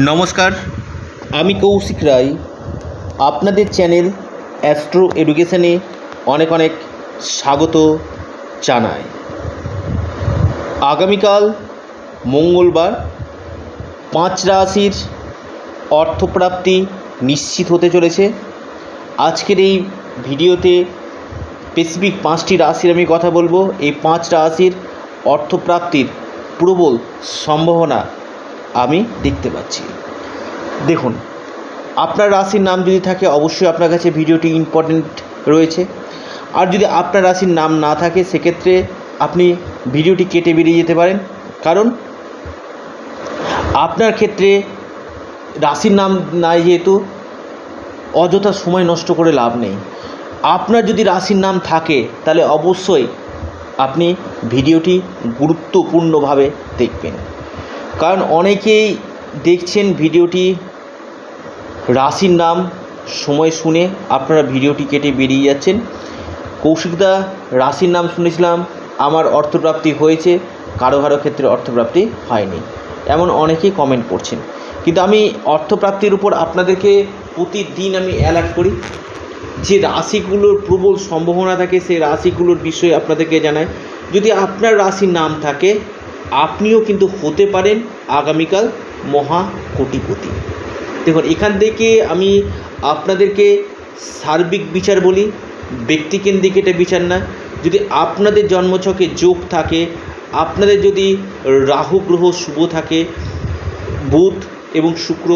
নমস্কার, আমি কৌশিক রায়। আপনাদের চ্যানেল অ্যাস্ট্রো এডুকেশনে অনেক অনেক স্বাগত জানাই। আগামীকাল মঙ্গলবার, পাঁচ রাশির অর্থপ্রাপ্তি নিশ্চিত হতে চলেছে। আজকের এই ভিডিওতে স্পেসিফিক পাঁচটি রাশির আমি কথা বলব। এই পাঁচ রাশির অর্থপ্রাপ্তির প্রবল সম্ভাবনা আমি দেখতে পাচ্ছি। দেখুন, আপনার রাশির নাম যদি থাকে, অবশ্যই আপনার কাছে ভিডিওটি ইম্পর্টেন্ট রয়েছে। আর যদি আপনার রাশির নাম না থাকে, সেক্ষেত্রে আপনি ভিডিওটি কেটে বেরিয়ে যেতে পারেন। কারণ, আপনার ক্ষেত্রে রাশির নাম নাই যেহেতু, অযথা সময় নষ্ট করে লাভ নেই। আপনার যদি রাশির নাম থাকে, তাহলে অবশ্যই আপনি ভিডিওটি গুরুত্বপূর্ণভাবে দেখবেন। কারণ অনেকেই দেখছেন ভিডিওটি রাশির নাম, সময় শুনে আপনারা ভিডিওটি কেটে বেরিয়ে যাচ্ছেন। কৌশিকদা, রাশির নাম শুনেছিলাম, আমার অর্থপ্রাপ্তি হয়েছে কারও কারও ক্ষেত্রে অর্থপ্রাপ্তি হয়নি। এমন অনেকেই কমেন্ট করছেন। কিন্তু আমি অর্থপ্রাপ্তির উপর আপনাদেরকে প্রতিদিন আমি অ্যালার্ট করি, যে রাশিগুলোর প্রবল সম্ভাবনা থাকে, সেই রাশিগুলোর বিষয়ে আপনাদেরকে জানাই। যদি আপনার রাশির নাম থাকে আপনিও কিন্তু হতে পারেন আগামীকাল মহা কোটিপতি। দেখুন, এখান থেকে আমি আপনাদেরকে সার্বিক বিচার বলি, ব্যক্তিকেন্দ্রিক এটা বিচার না। যদি আপনাদের জন্মছকে যোগ থাকে, আপনাদের যদি রাহু, গ্রহ, শুভ থাকে, বুধ এবং শুক্র,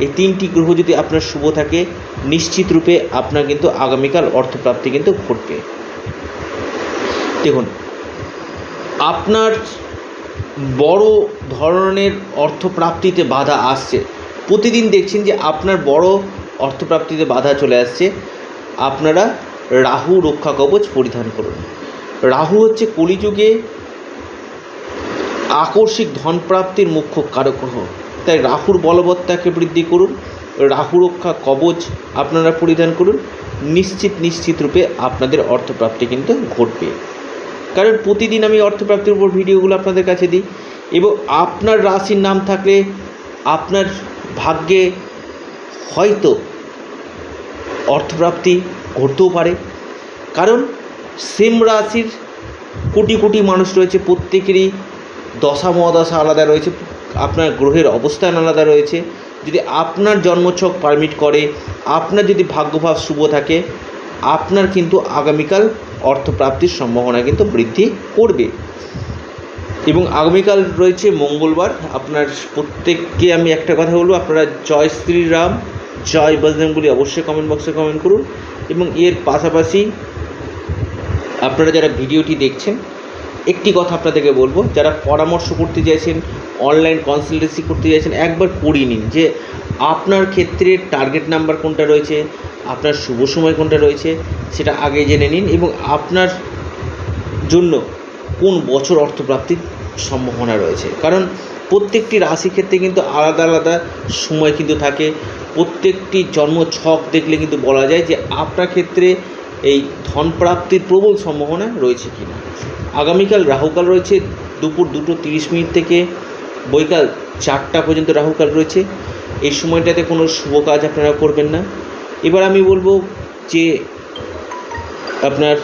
এই তিনটি গ্রহ যদি আপনার শুভ থাকে, নিশ্চিত রূপে আপনার কিন্তু আগামীকাল অর্থপ্রাপ্তি কিন্তু ঘটবে। দেখুন, আপনার বড় ধরনের অর্থপ্রাপ্তিতে বাধা আসছে। প্রতিদিন দেখছেন যে আপনার বড় অর্থপ্রাপ্তিতে বাধা চলে আসছে। আপনারা রাহু রক্ষা কবচ পরিধান করুন। রাহু হচ্ছে কলিযুগে আকস্মিক ধনপ্রাপ্তির মুখ্য কারক গ্রহ তাই রাহুর বলবত্তাকে বৃদ্ধি করুন। রাহু রক্ষা কবচ আপনারা পরিধান করুন। নিশ্চিত নিশ্চিত রূপে আপনাদের অর্থপ্রাপ্তি কিন্তু ঘটবে। কারণ প্রতিদিন আমি অর্থপ্রাপ্তির উপর ভিডিওগুলো আপনাদের কাছে দিই। এবং আপনার রাশির নাম থাকলে আপনার ভাগ্যে হয়তো অর্থপ্রাপ্তি ঘটতেও পারে। কারণ সেম রাশির কোটি কোটি মানুষ রয়েছে, প্রত্যেকেরই দশা মহাদশা আলাদা রয়েছে, আপনার গ্রহের অবস্থান আলাদা রয়েছে। যদি আপনার জন্মছক পারমিট করে, আপনার যদি ভাগ্যভাব শুভ থাকে, আপনার কিন্তু আগামীকাল অর্থপ্রাপ্তির সম্ভাবনা কিন্তু বৃদ্ধি করবে। এবং আগামীকাল রয়েছে মঙ্গলবার। আপনার প্রত্যেককে আমি একটা কথা বলব, আপনারা জয় শ্রীরাম, জয় বজরঙ্গলি অবশ্যই কমেন্ট বক্সে কমেন্ট করুন। এবং এর পাশাপাশি আপনারা যারা ভিডিওটি দেখছেন, একটি কথা আপনাদেরকে বলব, যারা পরামর্শ করতে চাইছেন অনলাইন কনসালটেন্সি করতে চাইছেন, একবার পড়িয়ে নিন যে আপনার ক্ষেত্রে টার্গেট নাম্বার কোনটা রয়েছে? আপনার শুভ সময় কোনটা রয়েছে? সেটা আগে জেনে নিন এবং আপনার জন্য কোন বছর অর্থপ্রাপ্তির সম্ভাবনা রয়েছে? কারণ প্রত্যেকটি রাশি ক্ষেত্রে কিন্তু আলাদা আলাদা সময় কিন্তু থাকে। প্রত্যেকটি জন্ম ছক দেখলে কিন্তু বলা যায় যে আপনার ক্ষেত্রে এই ধনপ্রাপ্তির প্রবল সম্ভাবনা রয়েছে কি না আগামীকাল রাহুকাল রয়েছে, দুপুর দুটো তিরিশ মিনিট থেকে বৈকাল চারটা পর্যন্ত রাহুকাল রয়েছে। এই সময়টাতে কোনো শুভ কাজ আপনারা করবেন না। এবার আমি বলব যে আপনার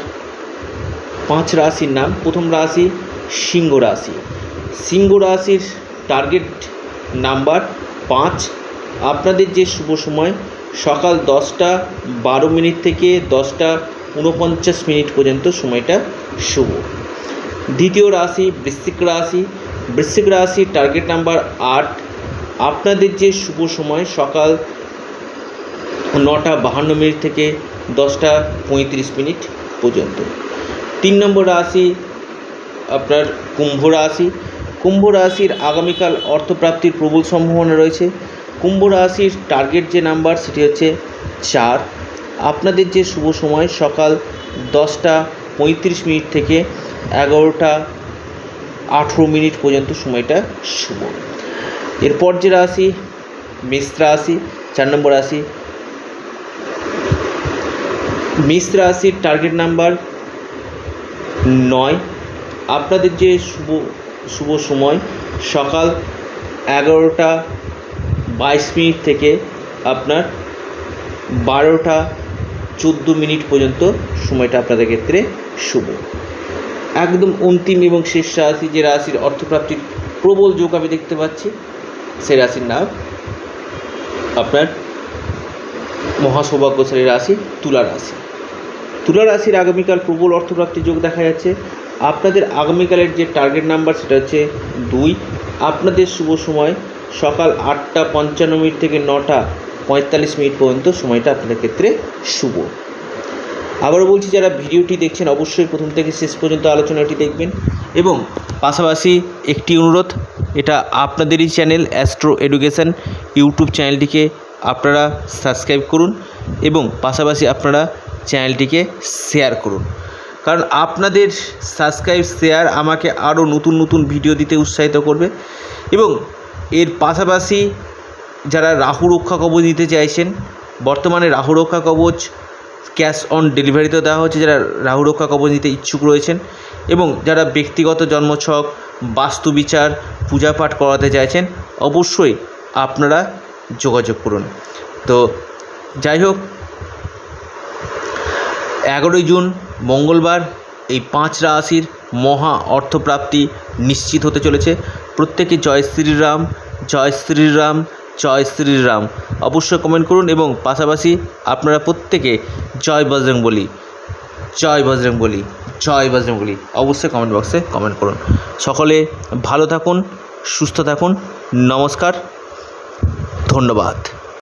পাঁচ রাশির নাম। প্রথম রাশি সিংহ রাশি। সিংহ রাশির টার্গেট নাম্বার পাঁচ। আপনাদের যে শুভ সময়, সকাল দশটা বারো মিনিট থেকে দশটা উনপঞ্চাশ মিনিট পর্যন্ত সময়টা শুভ। দ্বিতীয় রাশি বৃশ্চিক রাশি। বৃশ্চিক রাশির টার্গেট নাম্বার আট। আপনাদের যে শুভ সময়, সকাল নটা বাহান্ন মিনিট থেকে দশটা পঁয়ত্রিশ মিনিট পর্যন্ত। তিন নম্বর রাশি আপনার কুম্ভ রাশি। কুম্ভ রাশির আগামীকাল অর্থপ্রাপ্তির প্রবল সম্ভাবনা রয়েছে। কুম্ভ রাশির টার্গেট যে নাম্বার সেটি হচ্ছে চার। আপনাদের যে শুভ সময়, সকাল দশটা পঁয়ত্রিশ মিনিট থেকে এগারোটা আঠেরো মিনিট পর্যন্ত সময়টা শুভ। এরপর যে রাশি, মেষ রাশি, চার নম্বর রাশি। মেষ রাশির টার্গেট নাম্বার নয়। আপনাদের যে শুভ শুভ সময়, সকাল এগারোটা বাইশ মিনিট থেকে আপনার বারোটা চোদ্দ মিনিট পর্যন্ত সময়টা আপনাদের ক্ষেত্রে শুভ। একদম অন্তিম এবং শেষ রাশি যে রাশির অর্থপ্রাপ্তির প্রবল যোগ আমি দেখতে পাচ্ছি। সে রাশির নাম আপনার মহাসৌভাগ্যশালী রাশি, তুলা রাশি। তুলা রাশির আগামীকাল প্রবল অর্থপ্রাপ্তির যোগ দেখা যাচ্ছে। আপনাদের আগামীকালের যে টার্গেট নাম্বার সেটা হচ্ছে দুই। আপনাদের শুভ সময় সকাল আটটা পঞ্চান্ন মিনিট থেকে নটা পঁয়তাল্লিশ মিনিট পর্যন্ত। সময়টা আপনাদের ক্ষেত্রে শুভ। আবারও বলছি, যারা ভিডিওটি দেখছেন, অবশ্যই প্রথম থেকে শেষ পর্যন্ত আলোচনাটি দেখবেন। এবং পাশাপাশি একটি অনুরোধ, এটা আপনাদেরই চ্যানেল অ্যাস্ট্রো এডুকেশন ইউটিউব চ্যানেলটিকে আপনারা সাবস্ক্রাইব করুন এবং পাশাপাশি আপনারা চ্যানেলটিকে শেয়ার করুন। কারণ আপনাদের সাবস্ক্রাইব, শেয়ার আমাকে আরও নতুন নতুন ভিডিও দিতে উৎসাহিত করবে এবং এর পাশাপাশি যারা রাহু রক্ষা কবচ নিতে চাইছেন, বর্তমানে রাহু রক্ষা কবচ ক্যাশ অন ডেলিভারিতেও দেওয়া হচ্ছে যারা রাহু রক্ষা কবচ নিতে ইচ্ছুক রয়েছেন এবং যারা ব্যক্তিগত জন্মছক, বাস্তু বিচার পূজা পাঠ করাতে চাইছেন, অবশ্যই আপনারা যোগাযোগ করুন। তো যাই হোক, এগারোই জুন, মঙ্গলবার, এই পাঁচ রাশির মহা অর্থপ্রাপ্তি নিশ্চিত হতে চলেছে। প্রত্যেকে জয় শ্রীরাম জয় শ্রীরাম জয় শ্রীরাম। অবশ্যই কমেন্ট করুন এবং পাশাপাশি আপনারা প্রত্যেকে জয় বজরং বলি জয় বজরং বলি জয় বজরং বলি অবশ্যই কমেন্ট বক্সে কমেন্ট করুন। সকলে ভালো থাকুন, সুস্থ থাকুন, নমস্কার, ধন্যবাদ।